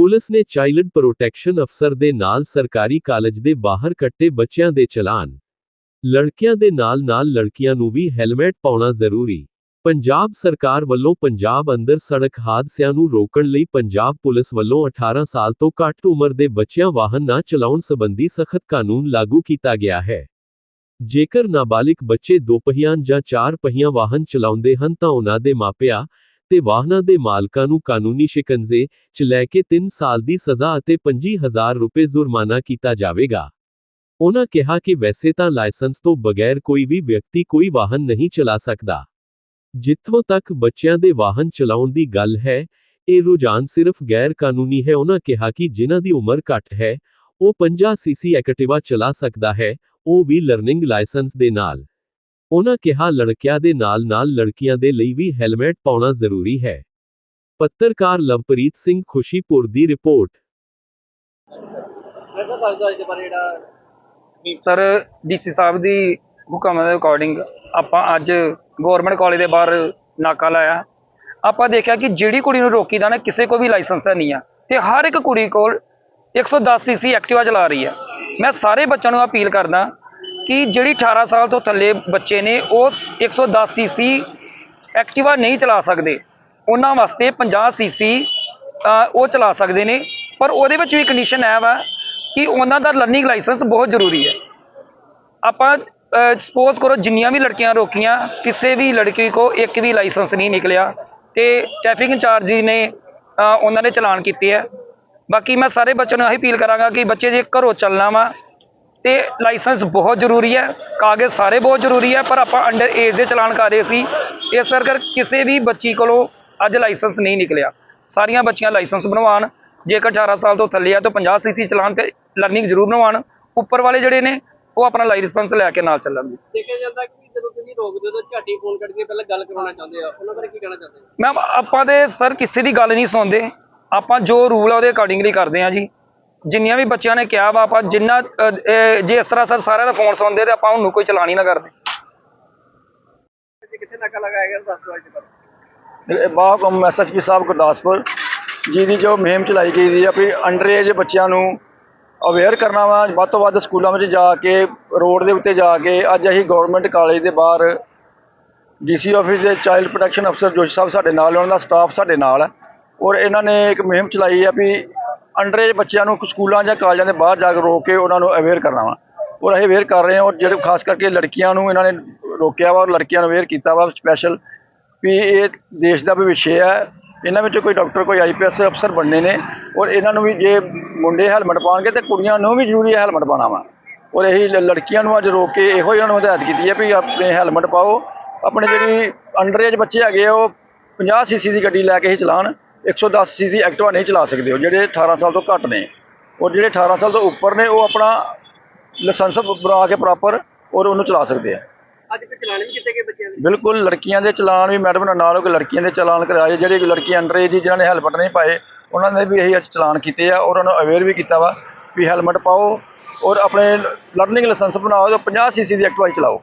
Police ਨੇ child protection ਅਫਸਰ ਦੇ ਨਾਲ ਸਰਕਾਰੀ ਕਾਲਜ ਦੇ ਬਾਹਰ ਕੱਟੇ ਬੱਚਿਆਂ ਦੇ ਚਲਾਨ। ਲੜਕਿਆਂ ਦੇ ਨਾਲ-ਨਾਲ ਲੜਕੀਆਂ ਨੂੰ ਵੀ ਹੈਲਮਟ ਪਾਉਣਾ ਜ਼ਰੂਰੀ। ਪੰਜਾਬ ਸਰਕਾਰ ਵੱਲੋਂ ਪੰਜਾਬ ਅੰਦਰ ਸੜਕ ਹਾਦਸਿਆਂ ਨੂੰ ਰੋਕਣ ਲਈ ਪੰਜਾਬ ਪੁਲਿਸ ਵੱਲੋਂ 18 ਸਾਲ ਤੋਂ ਘੱਟ ਉਮਰ ਦੇ ਬੱਚਿਆਂ ਵਾਹਨ ਨਾ ਚਲਾਉਣ ਸੰਬੰਧੀ ਸਖਤ ਕਾਨੂੰਨ ਲਾਗੂ ਕੀਤਾ ਗਿਆ ਹੈ। ਜੇਕਰ ਨਾਬਾਲਿਗ ਬੱਚੇ ਦੋ ਪਹੀਆਂ ਜਾਂ ਚਾਰ ਪਹੀਆਂ ਵਾਹਨ ਚਲਾਉਂਦੇ ਹਨ ਤਾਂ ਉਹਨਾਂ ਦੇ ਮਾਪਿਆਂ ਤੇ ਵਾਹਨਾਂ ਦੇ ਮਾਲਕਾਂ ਨੂੰ ਕਾਨੂੰਨੀ ਸ਼ਿਕੰਜੇ 'ਚ ਲੈ ਕੇ 3 ਸਾਲ ਦੀ ਸਜ਼ਾ ਅਤੇ 25000 ਰੁਪਏ ਜੁਰਮਾਨਾ ਕੀਤਾ ਜਾਵੇਗਾ। ਉਹਨਾਂ ਕਿਹਾ ਕਿ ਵੈਸੇ ਤਾਂ ਲਾਇਸੈਂਸ ਤੋਂ ਬਗੈਰ ਕੋਈ ਵੀ ਵਿਅਕਤੀ ਕੋਈ ਵਾਹਨ ਨਹੀਂ ਚਲਾ ਸਕਦਾ। ਜਿੱਥੋਂ ਤੱਕ ਬੱਚਿਆਂ ਦੇ ਵਾਹਨ ਚਲਾਉਣ ਦੀ ਗੱਲ ਹੈ, ਇਹ ਰੁਝਾਨ ਸਿਰਫ ਗੈਰ ਕਾਨੂੰਨੀ ਹੈ। ਉਹਨਾਂ ਕਿਹਾ ਕਿ ਜਿਨ੍ਹਾਂ ਦੀ ਉਮਰ ਘੱਟ ਹੈ, ਉਹ 50 ਸੀਸੀ ਐਕਟਿਵਾ ਚਲਾ ਸਕਦਾ ਹੈ, ਉਹ ਵੀ ਲਰਨਿੰਗ ਲਾਇਸੈਂਸ ਦੇ ਨਾਲ। ਉਹਨਾਂ ਕਿਹਾ ਲੜਕਿਆਂ ਦੇ ਨਾਲ-ਨਾਲ ਲੜਕੀਆਂ ਦੇ ਲਈ ਵੀ ਹੈਲਮਟ ਪਾਉਣਾ ਜ਼ਰੂਰੀ ਹੈ। ਪੱਤਰਕਾਰ ਲਵਪ੍ਰੀਤ ਸਿੰਘ ਖੁਸ਼ੀਪੁਰ ਦੀ ਰਿਪੋਰਟ। ਸਰ ਡੀਸੀ ਸਾਹਿਬ ਦੀ ਹੁਕਮ ਦੇ ਅਕੋਰਡਿੰਗ ਆਪਾਂ ਅੱਜ ਗਵਰਨਮੈਂਟ ਕਾਲਜ ਦੇ ਬਾਹਰ ਨਾਕਾ ਲਾਇਆ। ਆਪਾਂ ਦੇਖਿਆ ਕਿ ਜਿਹੜੀ ਕੁੜੀ ਨੂੰ ਰੋਕੀਦਾ ਨਾ ਕਿਸੇ ਕੋ ਵੀ ਲਾਇਸੈਂਸ ਨਹੀਂ ਆ। ਤੇ ਹਰ ਇੱਕ ਕੁੜੀ ਕੋਲ 110 ਸੀਸੀ ਐਕਟਿਵਾ ਚਲਾ ਰਹੀ ਆ ਮੈਂ ਸਾਰੇ ਬੱਚਿਆਂ ਨੂੰ ਅਪੀਲ ਕਰਦਾ ਕਿ ਜਿਹੜੀ 18 ਸਾਲ ਤੋਂ ਥੱਲੇ ਬੱਚੇ ਨੇ, ਉਹ 110 ਸੀਸੀ ਐਕਟਿਵਾ ਨਹੀਂ ਚਲਾ ਸਕਦੇ। ਉਹਨਾਂ ਵਾਸਤੇ 50 ਸੀਸੀ ਉਹ ਚਲਾ ਸਕਦੇ ਨੇ। ਪਰ ਉਹਦੇ ਵਿੱਚ ਵੀ ਕੰਡੀਸ਼ਨ ਹੈ ਵਾ ਕਿ ਉਹਨਾਂ ਦਾ ਲਰਨਿੰਗ ਲਾਇਸੈਂਸ ਬਹੁਤ ਜ਼ਰੂਰੀ ਹੈ। ਆਪਾਂ ਸਪੋਜ਼ ਕਰੋ ਜਿੰਨੀਆਂ ਵੀ ਲੜਕੀਆਂ ਰੋਕੀਆਂ, ਕਿਸੇ ਵੀ ਲੜਕੀ ਕੋ ਇੱਕ ਵੀ ਲਾਇਸੈਂਸ ਨਹੀਂ ਨਿਕਲਿਆ ਤੇ ਟ੍ਰੈਫਿਕ ਇੰਚਾਰਜ ਜੀ ਨੇ ਉਹਨਾਂ ਨੇ ਚਲਾਨ ਕੀਤੇ ਆ ਬਾਕੀ ਮੈਂ ਸਾਰੇ ਬੱਚਿਆਂ ਨੂੰ ਇਹੀ ਅਪੀਲ ਕਰਾਂਗਾ ਕਿ ਬੱਚੇ ਜੇ ਘਰੋਂ ਚੱਲਣਾ ਵਾ ਤੇ ਲਾਇਸੈਂਸ ਬਹੁਤ ਜ਼ਰੂਰੀ ਹੈ ਕਾਗਜ਼ ਸਾਰੇ ਬਹੁਤ ਜ਼ਰੂਰੀ ਹੈ ਪਰ ਆਪਾਂ ਅੰਡਰ ਏਜ ਦੇ ਚਲਾਨ ਕਰ ਰਹੇ ਸੀ। ਇਸ ਕਰਕੇ ਕਿਸੇ ਵੀ ਬੱਚੀ ਕੋਲੋਂ ਅੱਜ ਲਾਇਸੈਂਸ ਨਹੀਂ ਨਿਕਲਿਆ। ਸਾਰੀਆਂ ਬੱਚੀਆਂ ਲਾਇਸੈਂਸ ਬਣਵਾਉਣ ਜੇਕਰ 18 ਸਾਲ ਤੋਂ ਥੱਲੇ ਆ ਤਾਂ 50 ਸੀਸੀ ਚਲਾਨ ਤੇ ਲਰਨਿੰਗ ਜ਼ਰੂਰ ਬਣਵਾਉਣ। ਉੱਪਰ ਵਾਲੇ ਜਿਹੜੇ ਨੇ ਉਹ ਆਪਣਾ ਲਾਇਸੈਂਸ ਲੈ ਕੇ ਨਾਲ ਚੱਲਣਗੇ। ਦੇਖਿਆ ਜਾਂਦਾ ਕਿ ਜਦੋਂ ਤੁਸੀਂ ਰੋਕਦੇ ਹੋ ਤਾਂ ਝਾਟੀ ਫੋਨ ਕਰਕੇ ਪਹਿਲਾਂ ਗੱਲ ਕਰਾਉਣਾ ਚਾਹੁੰਦੇ ਆ। ਉਹਨਾਂ ਬਾਰੇ ਕੀ ਕਹਿਣਾ ਚਾਹੁੰਦੇ ਮੈਮ ਆਪਾਂ ਤੇ ਸਰ ਕਿਸੇ ਦੀ ਗੱਲ ਨਹੀਂ ਸੁਣਦੇ। ਆਪਾਂ ਜੋ ਰੂਲ ਆ ਉਹਦੇ ਅਕੋਰਡਿੰਗਲੀ ਕਰਦੇ ਆ ਜੀ। ਜਿੰਨੀਆਂ ਵੀ ਬੱਚਿਆਂ ਨੇ ਕਿਹਾ ਵਾ ਆਪਾਂ ਜਿੰਨਾ ਜੇ ਇਸ ਤਰ੍ਹਾਂ ਸਰ ਸਾਰਿਆਂ ਦਾ ਫੋਨ ਸੁਣਦੇ ਤੇ ਆਪਾਂ ਉਹਨੂੰ ਕੋਈ ਚਲਾਨ ਹੀ ਨਾ ਕਰਦੇ। ਕਿੱਥੇ ਨਾਕਾ ਲਗਾਇਆ ਗਿਆ ਦੱਸ ਬਾਹਕਮ ਐਸਐਸਪੀ ਸਾਹਿਬ ਗੁਰਦਾਸਪੁਰ ਜੀ ਦੀ ਜੋ ਮੁਹਿੰਮ ਚਲਾਈ ਗਈ ਦੀ ਆ ਵੀ ਅੰਡਰ ਏਜ ਬੱਚਿਆਂ ਨੂੰ ਅਵੇਅਰ ਕਰਨਾ ਵਾ ਵੱਧ ਤੋਂ ਵੱਧ ਸਕੂਲਾਂ ਵਿੱਚ ਜਾ ਕੇ ਰੋਡ ਦੇ ਉੱਤੇ ਜਾ ਕੇ ਅੱਜ ਅਸੀਂ ਗਵਰਨਮੈਂਟ ਕਾਲਜ ਦੇ ਬਾਹਰ ਡੀਸੀ ਆਫਿਸ ਦੇ ਚਾਈਲਡ ਪ੍ਰੋਟੈਕਸ਼ਨ ਅਫਸਰ ਜੋਸ਼ੀ ਸਾਹਿਬ ਸਾਡੇ ਨਾਲ ਉਹਨਾਂ ਦਾ ਸਟਾਫ ਸਾਡੇ ਨਾਲ ਹੈ ਔਰ ਇਹਨਾਂ ਨੇ ਇੱਕ ਮੁਹਿੰਮ ਚਲਾਈ ਆ ਵੀ ਅੰਡਰ ਏਜ ਬੱਚਿਆਂ ਨੂੰ ਸਕੂਲਾਂ ਜਾਂ ਕਾਲਜਾਂ ਦੇ ਬਾਹਰ ਜਾ ਕੇ ਰੋਕ ਕੇ ਉਹਨਾਂ ਨੂੰ ਅਵੇਅਰ ਕਰਨਾ ਵਾ। ਔਰ ਅਸੀਂ ਅਵੇਅਰ ਕਰ ਰਹੇ ਹਾਂ ਔਰ ਜਿਹੜੇ ਖਾਸ ਕਰਕੇ ਲੜਕੀਆਂ ਨੂੰ ਇਹਨਾਂ ਨੇ ਰੋਕਿਆ ਵਾ ਔਰ ਲੜਕੀਆਂ ਨੂੰ ਅਵੇਅਰ ਕੀਤਾ ਵਾ ਸਪੈਸ਼ਲ ਵੀ ਇਹ ਦੇਸ਼ ਦਾ ਭਵਿੱਖ ਹੈ। ਇਹਨਾਂ ਵਿੱਚੋਂ ਕੋਈ ਡਾਕਟਰ ਕੋਈ ਆਈਪੀਐਸ ਅਫਸਰ ਬਣਨੇ ਨੇ ਔਰ ਇਹਨਾਂ ਨੂੰ ਵੀ ਜੇ ਮੁੰਡੇ ਹੈਲਮਟ ਪਾਉਣਗੇ ਤੇ ਕੁੜੀਆਂ ਨੂੰ ਵੀ ਜ਼ਰੂਰੀ ਹੈਲਮਟ ਪਾਉਣਾ ਵਾ। ਔਰ ਇਹੀ ਲੜਕੀਆਂ ਨੂੰ ਅੱਜ ਰੋਕ ਕੇ ਇਹੋ ਹੀ ਉਹਨਾਂ ਨੂੰ ਹਦਾਇਤ ਕੀਤੀ ਹੈ ਵੀ ਆਪਣੇ ਹੈਲਮਟ ਪਾਓ। ਆਪਣੇ ਜਿਹੜੀ ਅੰਡਰ ਏਜ ਬੱਚੇ ਹੈਗੇ ਆ, ਉਹ 50 ਸੀਸੀ ਦੀ ਗੱਡੀ ਲੈ ਕੇ ਹੀ ਚਲਾਉਣ। 110 ਸੀਸੀ ਐਕਟਿਵਾ ਨਹੀਂ ਚਲਾ ਸਕਦੇ ਉਹ ਜਿਹੜੇ 18 ਸਾਲ ਤੋਂ ਘੱਟ ਨੇ। ਔਰ ਜਿਹੜੇ 18 ਸਾਲ ਤੋਂ ਉੱਪਰ ਨੇ ਉਹ ਆਪਣਾ ਲਾਇਸੈਂਸ ਬਣਾ ਕੇ ਪ੍ਰੋਪਰ ਔਰ ਉਹਨੂੰ ਚਲਾ ਸਕਦੇ ਆ। ਅੱਜ ਕੋਈ ਚਲਾਨ ਵੀ ਕੀਤੇ ਗਏ ਬੱਚਿਆਂ ਦੇ? ਬਿਲਕੁਲ ਲੜਕੀਆਂ ਦੇ ਚਲਾਨ ਵੀ ਮੈਡਮ ਨਾਲ ਨਾਲ ਹੋ ਕੇ ਲੜਕੀਆਂ ਦੇ ਚਲਾਨ ਕਰਾਏ ਜਿਹੜੇ ਲੜਕੀ ਅੰਡਰ ਏਜ ਦੀ ਜਿਨ੍ਹਾਂ ਨੇ ਹੈਲਮਟ ਨਹੀਂ ਪਾਏ ਉਹਨਾਂ ਨੇ ਵੀ ਇਹੀ ਅੱਜ ਚਲਾਨ ਕੀਤੇ ਆ ਔਰ ਉਹਨਾਂ ਨੂੰ ਅਵੇਅਰ ਵੀ ਕੀਤਾ ਵਾ ਵੀ ਹੈਲਮਟ ਪਾਓ ਔਰ ਆਪਣੇ ਲਰਨਿੰਗ ਲਾਇਸੈਂਸ ਬਣਾਓ ਤੇ 50 ਸੀਸੀ ਦੀ ਐਕਟਿਵਾ ਚਲਾਓ।